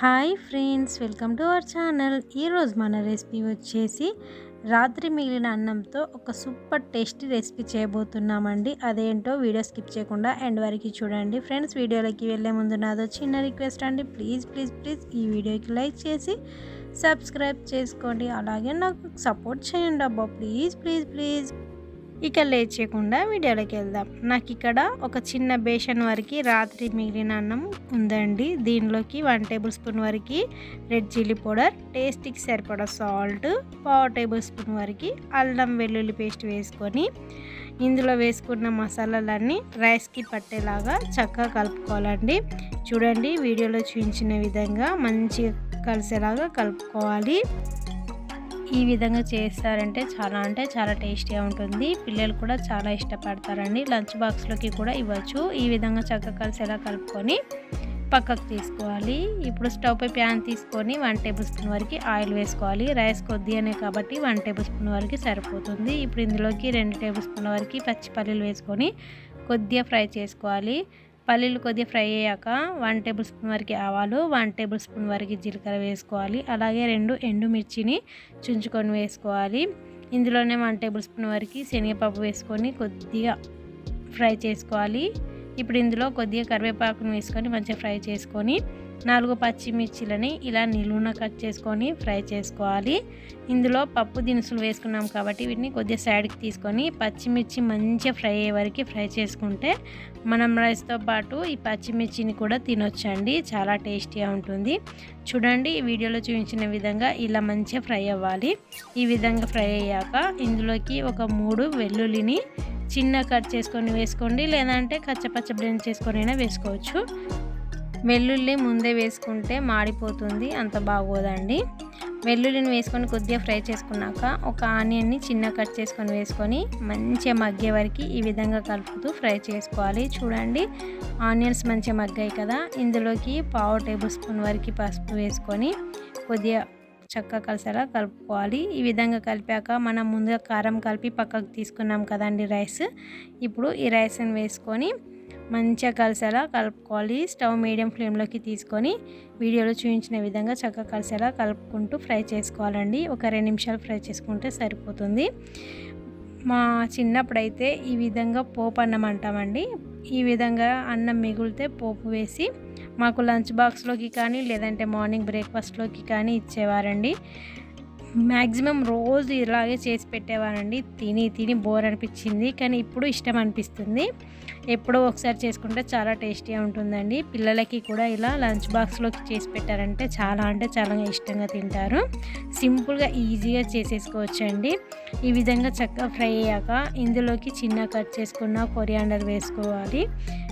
Hi friends welcome to our channel. ఈరోజు మన recipe వచ్చేసి రాత్రి మిగిలిన అన్నంతో ఒక సూపర్ టేస్టీ రెసిపీ చేయబోతున్నామండి. అదేంటో వీడియో స్కిప్ చేయకుండా ఎండ్ వరకు చూడండి. ఫ్రెండ్స్ వీడియోలోకి వెళ్ళే ముందు నాదో చిన్న రిక్వెస్ట్ అండి. ప్లీజ్ ప్లీజ్ ప్లీజ్ ఈ వీడియోకి లైక్ చేసి సబ్స్క్రైబ్ చేసుకోండి. అలాగే నాకు సపోర్ట్ చేయండి అబ్బా. Please please please. ఇక లేచేయకుండా వీడియోలోకి వెళ్దాం. నాకు ఇక్కడ ఒక చిన్న బేషన్ వరకు రాత్రి మిగిలిన అన్నం ఉందండి. దీనిలోకి వన్ టేబుల్ స్పూన్ వరకు రెడ్ చిల్లీ పౌడర్ టేస్ట్కి సరిపడా సాల్ట్ పావు టేబుల్ స్పూన్ వరకు అల్లం వెల్లుల్లి పేస్ట్ వేసుకొని ఇందులో వేసుకున్న మసాలాలన్నీ రైస్కి పట్టేలాగా చక్కగా కలుపుకోవాలండి. చూడండి వీడియోలో చూపించిన విధంగా మంచిగా కలిసేలాగా కలుపుకోవాలి. ఈ విధంగా చేస్తారంటే చాలా అంటే చాలా టేస్టీగా ఉంటుంది. పిల్లలు కూడా చాలా ఇష్టపడతారండి. లంచ్ బాక్స్లోకి కూడా ఇవ్వచ్చు. ఈ విధంగా చక్కగా కలిసేలా కలుపుకొని పక్కకు తీసుకోవాలి. ఇప్పుడు స్టవ్ పై ప్యాన్ తీసుకొని వన్ టేబుల్ స్పూన్ వరకు ఆయిల్ వేసుకోవాలి. రైస్ కొద్దిగానే కాబట్టి వన్ టేబుల్ స్పూన్ వరకు సరిపోతుంది. ఇప్పుడు ఇందులోకి రెండు టేబుల్ స్పూన్ వరకు పచ్చిపల్లీలు వేసుకొని కొద్దిగా ఫ్రై చేసుకోవాలి. పల్లీలు కొద్దిగా ఫ్రై అయ్యాక వన్ టేబుల్ స్పూన్ వరకు ఆవాలు వన్ టేబుల్ స్పూన్ వరకు జీలకర్ర వేసుకోవాలి. అలాగే రెండు ఎండుమిర్చిని చుంచుకొని వేసుకోవాలి. ఇందులోనే వన్ టేబుల్ స్పూన్ వరకు శనగపప్పు వేసుకొని కొద్దిగా ఫ్రై చేసుకోవాలి. ఇప్పుడు ఇందులో కొద్దిగా కరివేపాకును వేసుకొని మంచిగా ఫ్రై చేసుకొని నాలుగు పచ్చిమిర్చిలని ఇలా నిలువున కట్ చేసుకొని ఫ్రై చేసుకోవాలి. ఇందులో పప్పు దినుసులు వేసుకున్నాం కాబట్టి వీటిని కొద్దిగా సైడ్కి తీసుకొని పచ్చిమిర్చి మంచిగా ఫ్రై అయ్యే వరకు ఫ్రై చేసుకుంటే మనం రైస్తో పాటు ఈ పచ్చిమిర్చిని కూడా తినొచ్చండి. చాలా టేస్టీగా ఉంటుంది. చూడండి ఈ వీడియోలో చూపించిన విధంగా ఇలా మంచిగా ఫ్రై అవ్వాలి. ఈ విధంగా ఫ్రై అయ్యాక ఇందులోకి ఒక మూడు వెల్లుల్లిని చిన్న కట్ చేసుకొని వేసుకోండి. లేదంటే కచ్చపచ్చ బ్లెండ్ చేసుకొని అయినా వేసుకోవచ్చు. వెల్లుల్లి ముందే వేసుకుంటే మాడిపోతుంది అంత బాగోదండి. వెల్లుల్లిని వేసుకొని కొద్దిగా ఫ్రై చేసుకున్నాక ఒక ఆనియన్ని చిన్న కట్ చేసుకొని వేసుకొని మంచిగా మగ్గే వరకు ఈ విధంగా కలుపుతూ ఫ్రై చేసుకోవాలి. చూడండి ఆనియన్స్ మంచిగా మగ్గాయి కదా. ఇందులోకి పావు టేబుల్ స్పూన్ వరకు పసుపు వేసుకొని కొద్దిగా చక్కగా కలిసేలా కలుపుకోవాలి. ఈ విధంగా కలిపాక మనం ముందుగా కారం కలిపి పక్కకు తీసుకున్నాం కదండి రైస్. ఇప్పుడు ఈ రైస్ని వేసుకొని మంచిగా కలిసేలా కలుపుకోవాలి. స్టవ్ మీడియం ఫ్లేమ్లోకి తీసుకొని వీడియోలో చూపించిన విధంగా చక్కగా కలిసేలా కలుపుకుంటూ ఫ్రై చేసుకోవాలండి. ఒక రెండు నిమిషాలు ఫ్రై చేసుకుంటే సరిపోతుంది. మా చిన్నప్పుడైతే ఈ విధంగా పోపు అన్నం అంటామండి. ఈ విధంగా అన్నం మిగిలితే పోపు వేసి మాకు లంచ్ బాక్స్లోకి కానీ లేదంటే మార్నింగ్ బ్రేక్ఫాస్ట్లోకి కానీ ఇచ్చేవారండి. మ్యాక్సిమం రోజు ఇలాగే చేసి పెట్టేవారండి. తిని తిని బోర్ అనిపించింది. కానీ ఇప్పుడు ఇష్టం అనిపిస్తుంది. ఎప్పుడో ఒకసారి చేసుకుంటే చాలా టేస్టీగా ఉంటుందండి. పిల్లలకి కూడా ఇలా లంచ్ బాక్స్లోకి చేసి పెట్టారంటే చాలా అంటే చాలా ఇష్టంగా తింటారు. సింపుల్గా ఈజీగా చేసేసుకోవచ్చండి. ఈ విధంగా చక్కగా ఫ్రై అయ్యాక ఇందులోకి చిన్న కట్ చేసుకున్న కొరియాండర్ వేసుకోవాలి.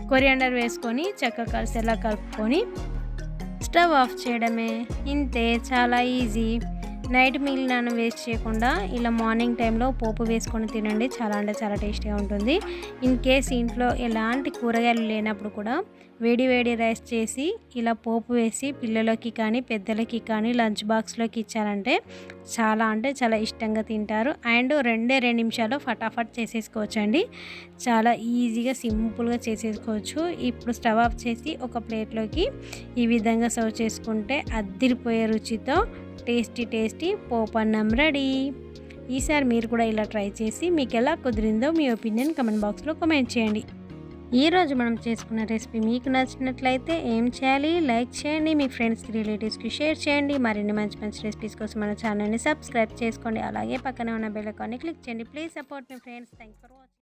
కొరియాండర్ వేసుకొని చక్కగా కలిసేలా కలుపుకొని స్టవ్ ఆఫ్ చేయడమే. ఇంతే చాలా ఈజీ. నైట్ మిగిలిన వేస్ట్ చేయకుండా ఇలా మార్నింగ్ టైంలో పోపు వేసుకొని తినండి. చాలా అంటే చాలా టేస్టీగా ఉంటుంది. ఇన్ కేస్ ఇంట్లో ఎలాంటి కూరగాయలు లేనప్పుడు కూడా వేడి వేడి రైస్ చేసి ఇలా పోపు వేసి పిల్లలకి కానీ పెద్దలకి కానీ లంచ్ బాక్స్లోకి ఇచ్చారంటే చాలా అంటే చాలా ఇష్టంగా తింటారు. అండ్ రెండే రెండు నిమిషాలు ఫటాఫట్ చేసేసుకోవచ్చు అండి చాలా ఈజీగా సింపుల్గా చేసేసుకోవచ్చు. ఇప్పుడు స్టవ్ ఆఫ్ చేసి ఒక ప్లేట్లోకి ఈ విధంగా సర్వ్ చేసుకుంటే అద్దిరిపోయే రుచితో టేస్టీ టేస్టీ పోపన్నం రెడీ. ఈసారి మీరు కూడా ఇలా ట్రై చేసి మీకు ఎలా కుదిరిందో మీ ఒపీనియన్ కమెంట్ బాక్స్లో కమెంట్ చేయండి. ఈరోజు మనం చేసుకున్న రెసిపీ మీకు నచ్చినట్లయితే ఏం చేయాలి? లైక్ చేయండి మీ ఫ్రెండ్స్కి రిలేటివ్స్కి షేర్ చేయండి. మరిన్ని మంచి మంచి రెసిపీస్ కోసం మన ఛానల్ని సబ్స్క్రైబ్ చేసుకోండి. అలాగే పక్కనే ఉన్న బెల్ ఐకాన్ని క్లిక్ చేయండి. ప్లీజ్ సపోర్ట్ మీ ఫ్రెండ్స్. Thank for watching.